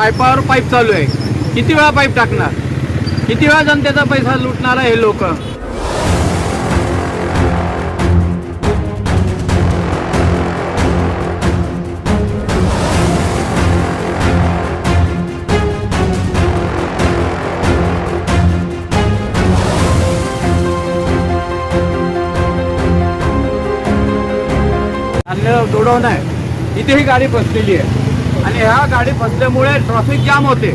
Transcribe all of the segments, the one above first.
पाईपावर pipe चालू आहे. किती वेळा पाईप टाकणार? किती वेळा जनतेचा पैसा लुटणार आहे हे लोक? धान्य आहे. इथेही गाडी बसलेली आहे. आणि ह्या गाडी फसल्यामुळे ट्रॅफिक जाम होते.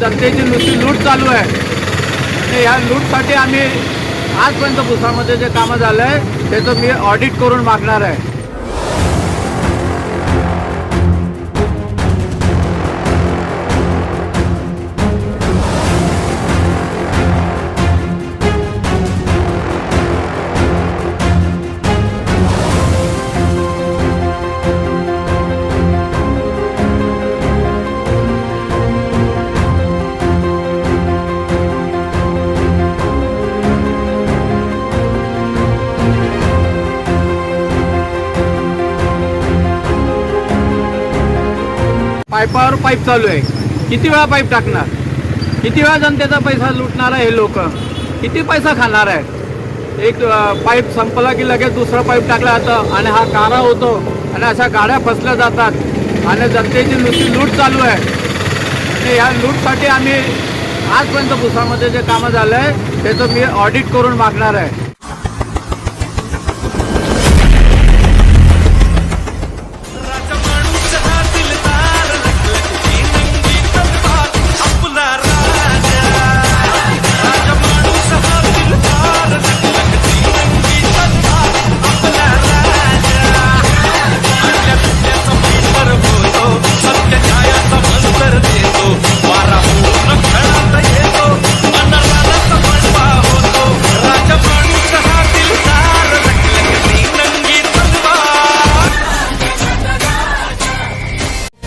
जनतेची नुसती लूट चालू आहे. आणि ह्या लूटसाठी आम्ही आजपर्यंत भुसामध्ये जे कामं झालं आहे त्याचं मी ऑडिट करून मागणार आहे. पाईपावर पाईप चालू आहे. किती वेळा पाईप टाकणार? किती वेळा जनतेचा पैसा लुटणार आहे हे लोक? किती पैसा खाणार आहे? एक पाईप संपला की लगेच दुसरा पाईप टाकला जातं आणि हा कारा होतो आणि अशा गाड्या फसल्या जातात आणि जनतेची नुसती लूट चालू आहे. आणि या लूटसाठी आम्ही आजपर्यंत भुसामध्ये जे कामं झालं आहे त्याचं मी ऑडिट करून मागणार आहे.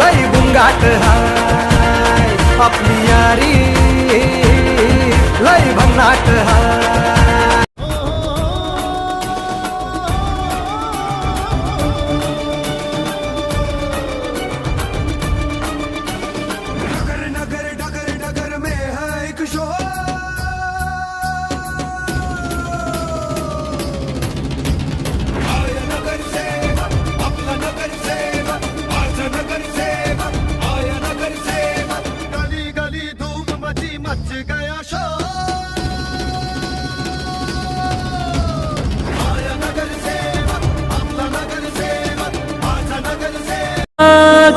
लई बुंगाट हाय आपली यारी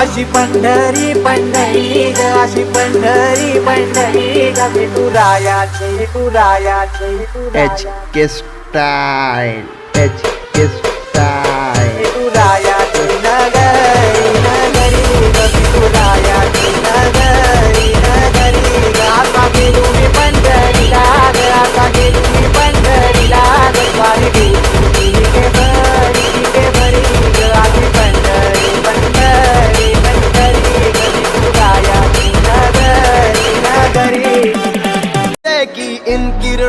अशी पंढरी पंढरी ग अशी पंढरी पंढरी ग. विठुरायाची विठुरायाची H K style H K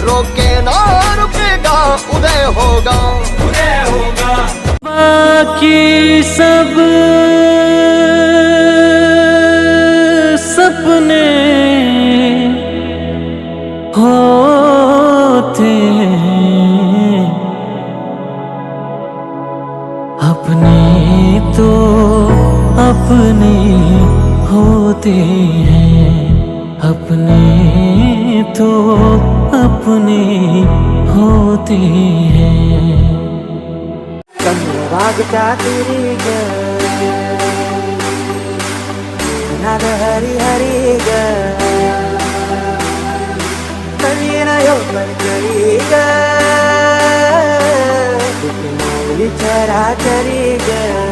रोके ना रुकेगा उदय होगा। उदय होगा। बाकी सब सपने होते हैं। अपने तो अपने होते हैं। अपने तो होती है। हैं रागता तेरी तो हरी हरी गरी पर करी गरा गया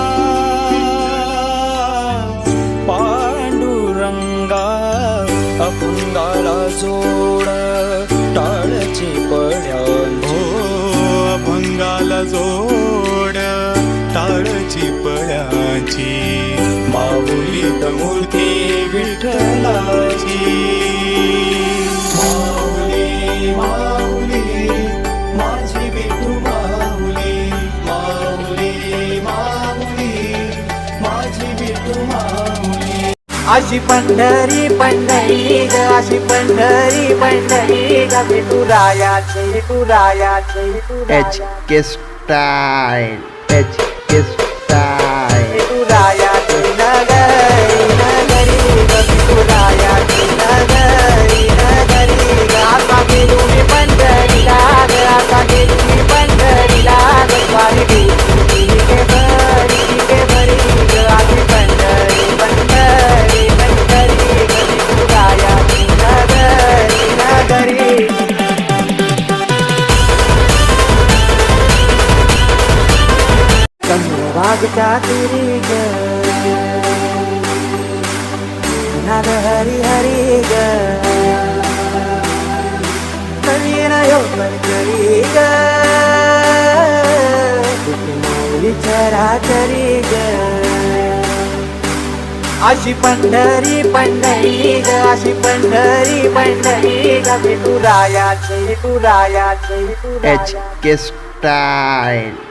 मूर्ती विठ्ठलाची. माऊली माऊली माझी विठू माऊली. माऊली माऊली माझी विठू माऊली. अशी पंढरी पंढरी ग अशी पंढरी पंढरी ग विठुरायाची विठुरायाची H K style H K चंद्रभागच्या तिरी ग नाग हरी हरी ग नवीन योगन करी ग अशी पंढरी पंढरी ग अशी पंढरी पंढरी ग विठुरायाची विठुरायाची H K style